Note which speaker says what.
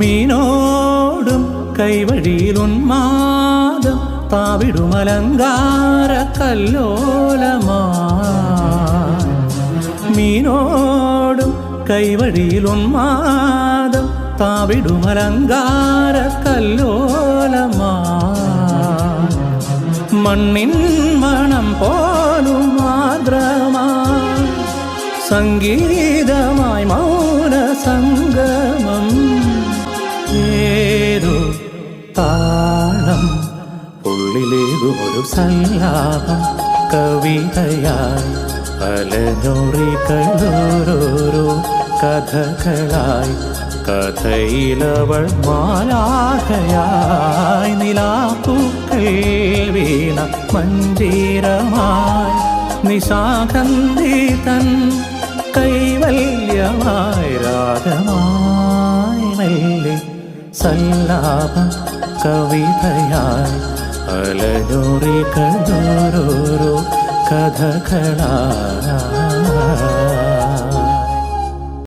Speaker 1: മീനോടും കൈവഴിയിൽ ഉന്മാദം താവിടുമലങ്കാര കല്ലോലമാ. മീനോടും കൈവഴിയിൽ ഉന്മാദം താവിടുമലങ്കാര കല്ലോലമാ. മണ്ണിൻ മണം പോലും മാത്രമാ സംഗീതമായി താളം ഉള്ളിലേകും ഒരു സല്ലാപം കവിതയായി. അലഞ്ഞൊറികളോരോരോ കഥകളായി. കഥയിലവൾ മാലാഹയായി നിലാപ്പൂക്കൾ വീണ മഞ്ജീരമായി നിശാഗന്ധി തൻ കൈവല്യമായി. രാഗമായി സല്ലാപ കവിതയായി അലഞ്ഞൊറികളോരോരോ കഥകളായി